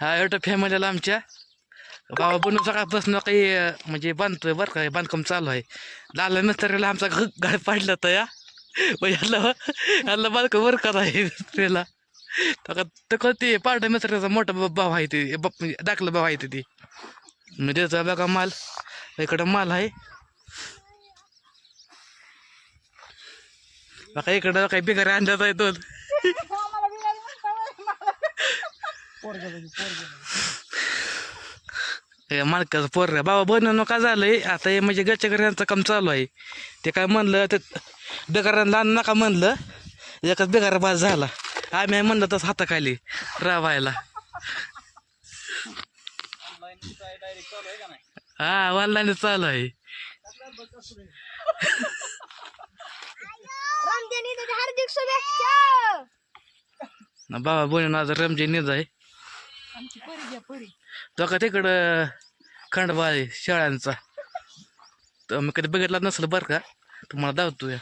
हा एवढं फॅमिलीला आमच्या. बाबा बनून सकाळपासून काही म्हणजे बांधतोय बरं का बांधकाम चालू आहे. लाला मिस्त्रीला आमचा घ गाड पाडलं तर या. याला याला बांधकाम बरं करा ते पार्ट मिस्त्रीचा मोठा भाव आहे ते बाप म्हणजे दाखलं भाव आहे ते. ती म्हणजे बघा माल. इकडं माल आहे. बघा इकडं काही बिगार आणल्यात आहे दोन. मालकाचं पोर. बाबा बनवणं का झालंय? आता हे म्हणजे घरांचं काम चालू आहे. ते काय म्हणलं ते बेगारांना आणू नका म्हणलं. एकच बेगार बाज झाला. आम्ही म्हणलं तसं हाताखाली रावायला हा ऑनलाईन चालू आहे. बाबा बनवून आज रमजान निज आहे. आमची परी घ्या परी. तो का तिकडं खंडबा आहे शेळ्यांचा तर मी कधी बघितला नसलं बरं का? तुम्हाला दावतो या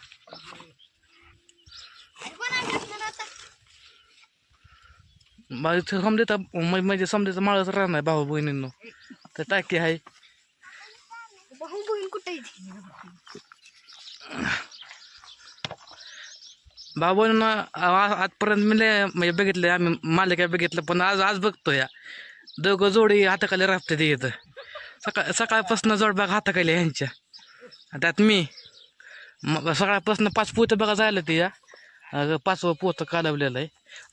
माझं इथं समजेचा म्हणजे समजायचं माळच राहणार भाऊ बहिणींनो. तर टाकी आहे. भाऊ बहीण कुठे आहे आ- आजपर्यंत मिले म्हणजे बघितले आम्ही मालिका बघितलं पण आज आज बघतो या दोघं जोडी हाताखाली राबते ते इथं. सकाळ सकाळपासून जोडबाग हाताखाली आहे ह्यांच्या. त्यात मी. मग सकाळपासून पाच पोतं बघा जायला ते या. अगं पाचवं पोतं कालवलेलं आहे.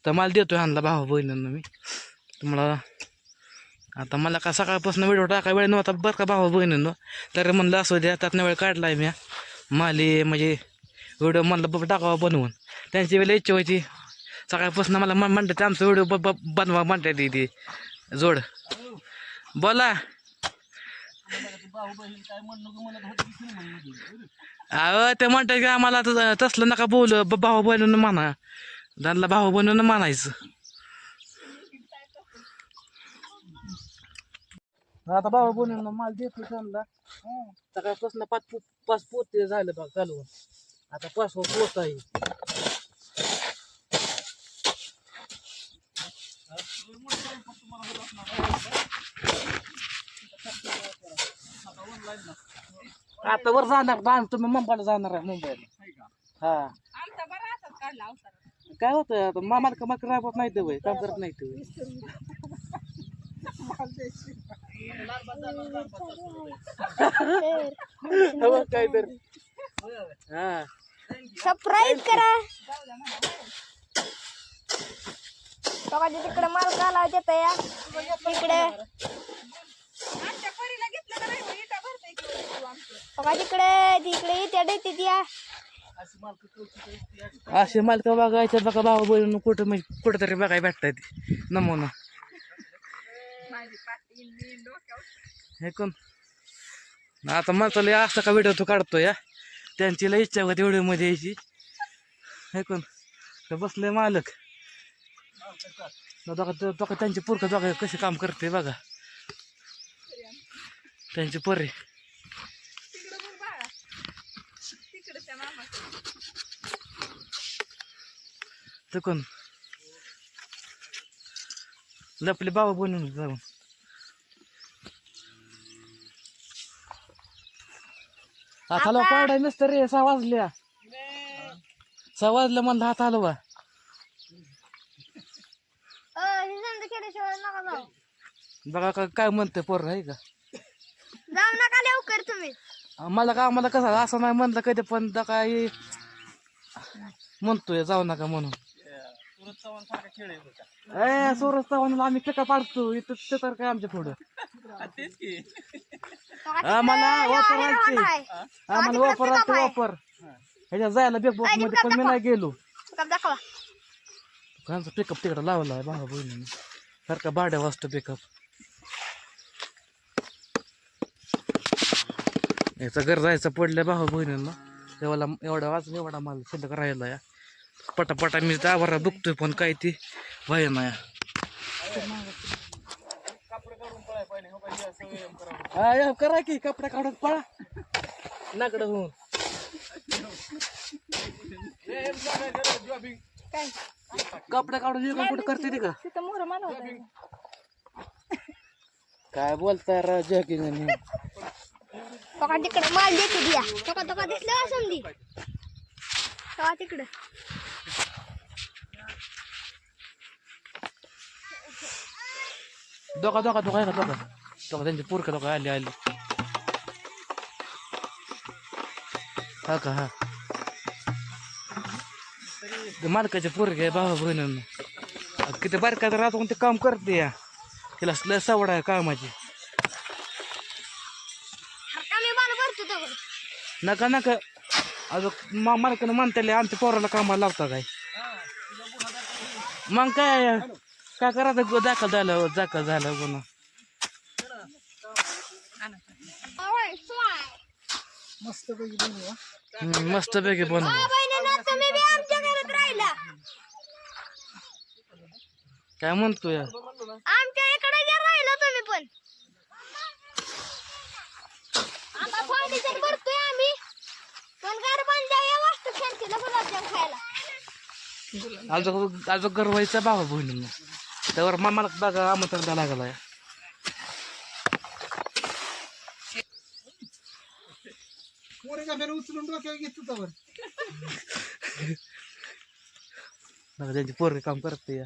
तर मला देतो ह्यांना भाऊ बहिणींना मी. तुम्हाला आता मला का सकाळपासून व्हिडिओ टाका वेळ नव्हता बरं का भाऊ बहिणींनो? तर म्हणलं असू द्या त्यातनं वेळ काढला आहे मी माली म्हणजे व्हिडिओ म्हणलं बाबा टाकावा बनवून. त्यांची वेळ इच्छा होती. सकाळपासून मला म्हण- म्हणतात आमचा आमचं व्हिडिओ ब ब- बनवा म्हणतात ती जोड. बोला. अहो ते म्हणतात की आम्हाला तसलं नका बोल भाऊ बनवून म्हणा. त्यांना भाऊ बनवून म्हणायचं. आता बाबा बनवून मला देतो त्यांना. सकाळपासून पाच पाच पोते झालं बघ चालू. आता पाच पोत आहे. आता वर जाणार ना तुम्ही मुंबईला जाणार आहे मुंबईला. हा. आमचा बरा असाच काढला अवतार. काय होतं आता मामाला का मला राबत नाही ते वय काम करत नाही ते. हो, काय तर. हा. सरप्राईज करा. बघा तिकडे माल काला देत या तिकडे का की. बघा तिकडे तिकडे इथे देते या असे मालक बघायचे बघा भाऊ बहिण कुठं म्हणजे कुठं तरी बघाय भेटतात. नमुना. हे कोण? आता माणसाला असं का व्हिडिओ तो काढतो या त्यांची लई इच्छा होती एवढी मध्ये यायची. ऐकून बसले मालक. बघा बघा त्यांची पुरखं बघा कसे काम करते बघा. त्यांची पोरे. तिकडं कोण? लपले बाबा बोलून जाऊन. हात हलवा पाडाय नसतं रे सहा वाजल्या. सहा वाजल्या म्हणलं हात नका जाऊ. बघा का काय म्हणते पोर आहे का? जाऊ नका लवकर तुम्ही. मला का आम्हाला कसं असं नाही म्हणलं कधी पण दा काय म्हणतोय जाऊ नका म्हणून. ए सुरज चव्हाण आम्ही पिका पाडतो. इथं ते तर काय आमच्या पुढं. आम्हाला वापरायचे आम्हाला वापर ह्याच्या जायला बेग बॉक्समध्ये पण मी नाही गेलो. दाखवा. पिकअप तिकडे लावला आहे भावा बहिणीने. सारखा भाड्या वाजतो पिकअप याचं घर जायचं पडलं भावा बहिणींना. तेव्हा एवढा वाज एवढा माल शिल्लक राहिला या पटापटा मी दाबारा दुखतोय पण काय ती? भय नाही हा, या, करा की कपडे काढून पळा नाकडं होऊन काय कपडे काढून हे कुठं करते ते का तिथं मोहर मला होता काय बोलताय राव जॅकिंग बघा तिकडे माल देतो द्या बघा बघा दिसलं का समधी बघा तिकडं दोघा दोघा दोघा आहे का दोघा दोघा त्यांचे पुरका दोघा आले आले हा का हा ते मालकाचे पोरगे आहे भावा बहिणींना किती बारका तर राहतो ते काम करते या तिला लय सवड आहे कामाची नका नका अजून मा मालकानं म्हणताले आमच्या पोराला कामाला लावता काय मग काय काय करायचं गो- दाखल झालं दाखल झालं गुन्हा. हम्म, मस्त पैकी बनव बहिणीनं तुम्ही बी आमच्या घरात राहिला. काय म्हणतो या? आमच्या इकडे जे राहिला तुम्ही पण. आता फाउंडेशन भरतोय आम्ही. पण गरबांच्या या वास्तू शांतीला गुलाबजाम खायला. अजून अजून गर्वायचा बाबा बहिणींना. त्यावर मामाला बघा आमंत्रण द्यायला लागला त्यांची पोरगे काम करते या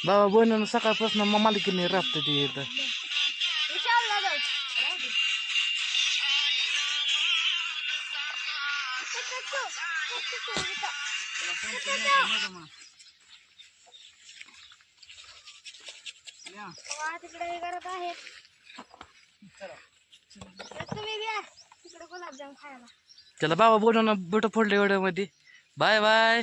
बाबा बहिणीनं सकाळपासून मालिकीने राबते ते इथं विशालला तिकडे करत आहेत तुम्ही बी तिकडे गुलाबजाम खायला त्याला बाबा बोलून बोट फोडले एवढ्यामध्ये. Bye bye.